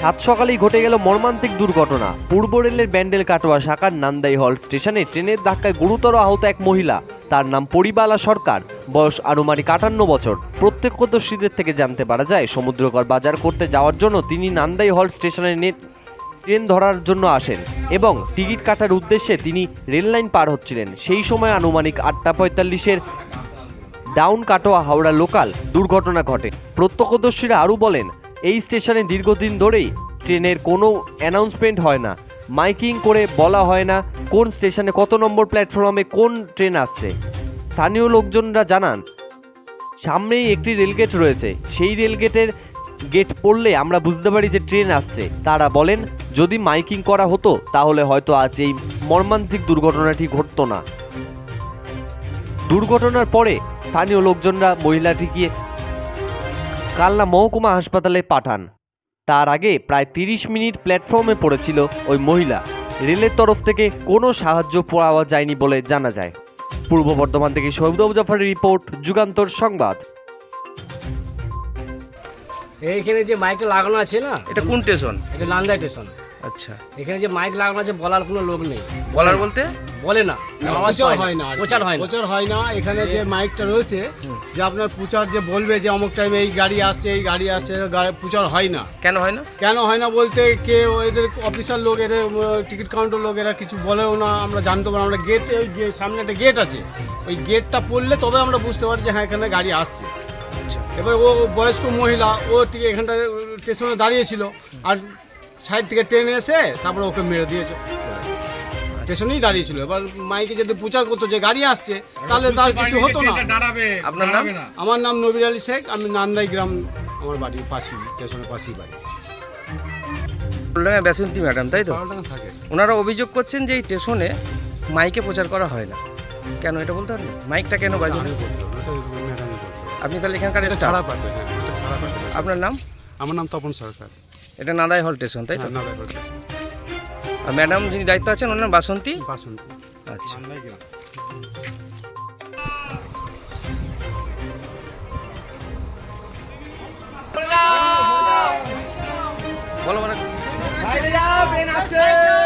সাত সকালেই ঘটে গেল মর্মান্তিক দুর্ঘটনা। পূর্ব রেলের ব্যান্ডেল কাটোয়া শাখার নান্দাই হল স্টেশনে ট্রেনের ধাক্কায় গুরুতর আহত এক মহিলা। তার নাম পরিবালা সরকার। বয়স আনুমানিক আটান্ন বছর। প্রত্যক্ষদর্শীদের থেকে জানতে পারা যায়, সমুদ্রকর বাজার করতে যাওয়ার জন্য তিনি নান্দাই হল স্টেশনে নে ট্রেন ধরার জন্য আসেন এবং টিকিট কাটার উদ্দেশ্যে তিনি রেললাইন পার হচ্ছিলেন। সেই সময় আনুমানিক আটটা পঁয়তাল্লিশের ডাউন কাটোয়া হাওড়া লোকাল দুর্ঘটনা ঘটে। প্রত্যক্ষদর্শীরা আরও বলেন এই স্টেশনে দীর্ঘদিন ধরেই ট্রেনের কোনো অ্যানাউন্সমেন্ট হয় না, মাইকিং করে বলা হয় না কোন স্টেশনে কত নম্বর প্ল্যাটফর্মে কোন ট্রেন আসছে। স্থানীয় লোকজনরা জানান, সামনেই একটি রেলগেট রয়েছে। সেই রেলগেটের গেট পড়লে আমরা বুঝতে পারি যে ট্রেন আসছে। তারা বলেন, যদি মাইকিং করা হতো, তাহলে হয়তো আজ এই মর্মান্তিক দুর্ঘটনাটি ঘটতো না। দুর্ঘটনার পরে স্থানীয় লোকজনরা মহিলাটিকে কালনা মহকুমা হাসপাতালে পাঠান। তার আগে প্রায় তিরিশ মিনিট প্ল্যাটফর্মে পড়েছিল ওই মহিলা। রেলের তরফ থেকে কোনো সাহায্য পাওয়া যায়নি বলে জানা যায়। পূর্ব বর্ধমান থেকে সৌদব জাফারের রিপোর্ট যুগান্তর সংবাদ। এইখানে যে মাইকে লাগানো আছে না? এটা কোন স্টেশন? এটা নান্দা স্টেশন। আচ্ছা। এখানে যে মাইক লাগানো আছে বলার কোনো লোক নেই। বলার বলতে? বলে না। প্রচার হয় না। প্রচার হয় প্রচার হয় না। এখানে যে মাইকটা রয়েছে যে আপনার প্রচার যে বলবে যে অমুক টাইমে এই গাড়ি আসছে এই গাড়ি আসছে প্রচার হয় না। কেন হয় না? কেন হয় না বলতে কে এদের অফিসার লোক এদের টিকিট কাউন্টার লোক এরা কিছু বলেও না। আমরা জানতে পারি আমরা গেট সামনে একটা গেট আছে ওই গেটটা পড়লে তবে আমরা বুঝতে পারি যে হ্যাঁ এখানে গাড়ি আসছে। এবার ও বয়স্ক মহিলা ও ঠিক এখানটা স্টেশনে দাঁড়িয়েছিল। আর সাইড থেকে ট্রেন এসে তারপরে ওকে মেরে দিয়েছে। স্টেশনেই দাঁড়িয়ে ছিল এবার মাইকে যদি প্রচার করতো যে গাড়ি আসছে তাহলে তার কিছু হতো না। আপনার নাম? আমার নাম নবির আলী শেখ আমি নান্দাই গ্রাম আমার বাড়ি পাশি স্টেশনের পাশেই বাড়ি। ব্যাসন্তী ম্যাডাম তাই তো? ওনারা অভিযোগ করছেন যে এই স্টেশনে মাইকে প্রচার করা হয় না। কেন এটা বলতে পারেন মাইকটা কেন বাজে। আপনি তাহলে এখানকার আপনার নাম? আমার নাম তপন সরকার। এটা নাদাই হল স্টেশন তাই তো? নাদাই হল স্টেশন। আর ম্যাডাম যিনি দায়িত্ব আছেন ওনার নাম বাসন্তী? বাসন্তী। আচ্ছা। বলো বলো। বাইরে যাও ট্রেন আসছে।